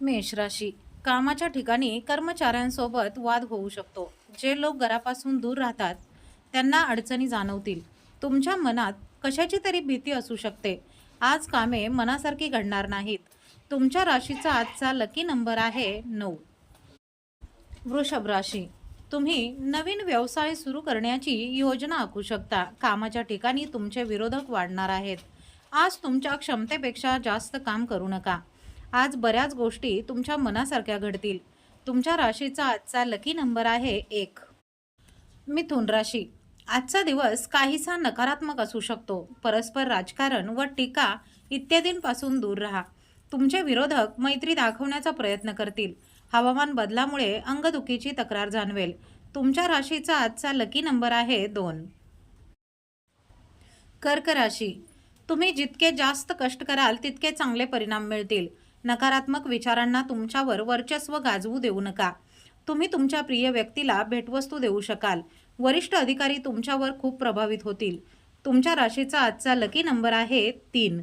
मेष राशी. कामाच्या ठिकाणी कर्मचाऱ्यांसोबत वाद होऊ शकतो. जे लोक घरापासून दूर राहतात त्यांना अडचणी जाणवतील. तुमच्या मनात कशाची तरी भीती असू शकते. आज कामे मनासारखी घडणार नाहीत. तुमच्या राशीचा आजचा लकी नंबर आहे नऊ. वृषभ राशी. तुम्ही नवीन व्यवसाय सुरू करण्याची योजना आखू शकता. कामाच्या ठिकाणी तुमचे विरोधक वाढणार आहेत. आज तुमच्या क्षमतेपेक्षा जास्त काम करू नका. आज बऱ्याच गोष्टी तुमच्या मनासारख्या घडतील. तुमच्या राशीचा आजचा लकी नंबर आहे एक. मिथुन राशी. आजचा दिवस काहीसा नकारात्मक असू शकतो. परस्पर राजकारण व टीका इत्यादींपासून दूर राहा. तुमचे विरोधक मैत्री दाखवण्याचा प्रयत्न करतील. हवामान बदलामुळे अंगदुखीची तक्रार जाणवेल. तुमच्या राशीचा आजचा लकी नंबर आहे दोन. कर्क राशी. तुम्ही जितके जास्त कष्ट कराल तितके चांगले परिणाम मिळतील. नकारात्मक विचारांना तुमच्यावर वर्चस्व गाजवू देऊ नका. तुम्ही तुमच्या प्रिय व्यक्तीला भेटवस्तू देऊ शकाल. वरिष्ठ अधिकारी तुमच्यावर खूप प्रभावित होतील. तुमच्या राशीचा आजचा लकी नंबर आहे तीन.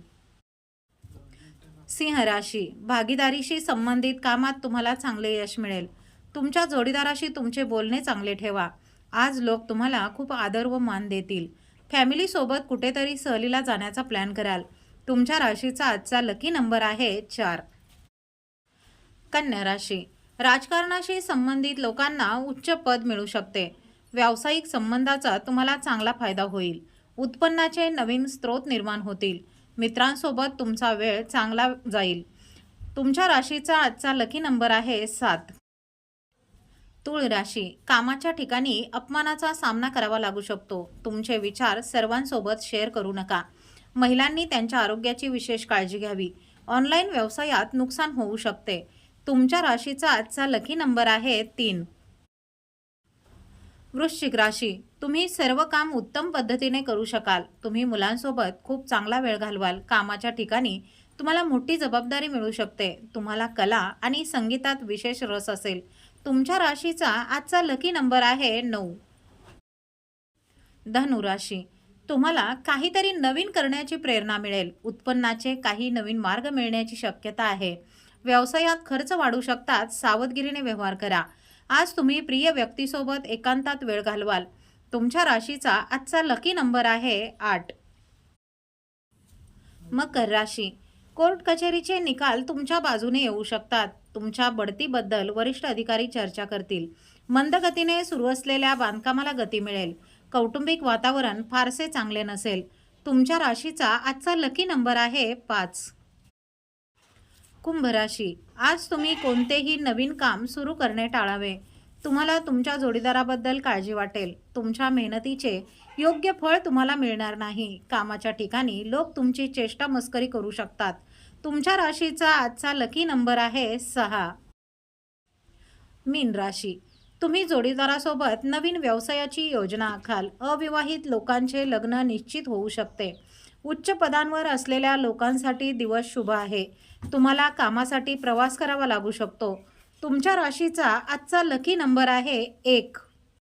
सिंह राशी. भागीदारीशी संबंधित कामात तुम्हाला चांगले यश मिळेल. तुमच्या जोडीदाराशी तुमचे बोलणे चांगले ठेवा. आज लोक तुम्हाला खूप आदर व मान देतील. फॅमिलीसोबत कुठेतरी सहलीला जाण्याचा प्लॅन कराल. तुमच्या राशीचा आजचा लकी नंबर आहे चार. कन्या राशी. राजकारणाशी संबंधित लोकांना उच्च पद मिळू शकते. व्यावसायिक संबंधाचा तुम्हाला चांगला फायदा होईल. उत्पन्नाचे नवीन स्रोत निर्माण होतील. मित्रांसोबत तुमचा वेळ चांगला जाईल. तुमच्या राशीचा आजचा लकी नंबर आहे सात. तुळ राशी. कामाच्या ठिकाणी अपमानाचा सामना करावा लागू शकतो. तुमचे विचार सर्वांसोबत शेअर करू नका. महिलांनी त्यांच्या आरोग्याची विशेष काळजी घ्यावी. ऑनलाईन व्यवसायात नुकसान होऊ शकते. तुमच्या राशीचा आजचा लकी नंबर आहे तीन. वृश्चिक राशी तुम्ही सर्व काम उत्तम पद्धतीने करू शकाल. तुम्ही मुलांसोबत खूप चांगला वेळ घालवाल. कामाच्या ठिकाणी तुम्हाला मोठी जबाबदारी मिळू शकते. तुम्हाला कला आणि संगीतात विशेष रस असेल. तुमच्या राशीचा आजचा लकी नंबर आहे नऊ. धनु राशी तुम्हाला काहीतरी नवीन करण्याची प्रेरणा मिळेल. उत्पन्नाचे काही नवीन मार्ग मिळण्याची शक्यता आहे. व्यवसायात खर्च वाढू शकतात सावधगिरीने व्यवहार करा. आज तुम्ही प्रिय व्यक्तीसोबत एकांतात वेळ घालवाल. तुमच्या राशीचा आजचा लकी नंबर आहे आठ. मकर राशी. कोर्ट कचेरीचे निकाल तुमच्या बाजूने येऊ शकतात. तुमच्या बढतीबद्दल वरिष्ठ अधिकारी चर्चा करतील. मंदगतीने सुरू असलेल्या बांधकामाला गती मिळेल. कौटुंबिक वातावरण फारसे चांगले नसेल. तुमच्या राशीचा आजचा लकी नंबर आहे पाच. कुंभ राशी आज तुम्ही कोणतेही नवीन काम सुरू करणे टाळावे. तुम्हाला तुमच्या जोडीदाराबद्दल काळजी वाटेल. तुमच्या मेहनतीचे योग्य फळ तुम्हाला मिळणार नाही. कामाच्या ठिकाणी लोक तुमची चेष्टा मस्करी करू शकतात. तुमच्या राशीचा आजचा लकी नंबर आहे सहा. मीन राशी. तुम्ही जोडीदारासोबत नवीन व्यवसायाची योजना आखाल अविवाहित लोकांचे लग्न निश्चित होऊ शकते. उच्च पदांवर असलेल्या लोकांसाठी दिवस शुभ आहे. तुम्हाला कामासाठी प्रवास करावा लागू शकतो. तुमच्या राशीचा आजचा लकी नंबर आहे एक.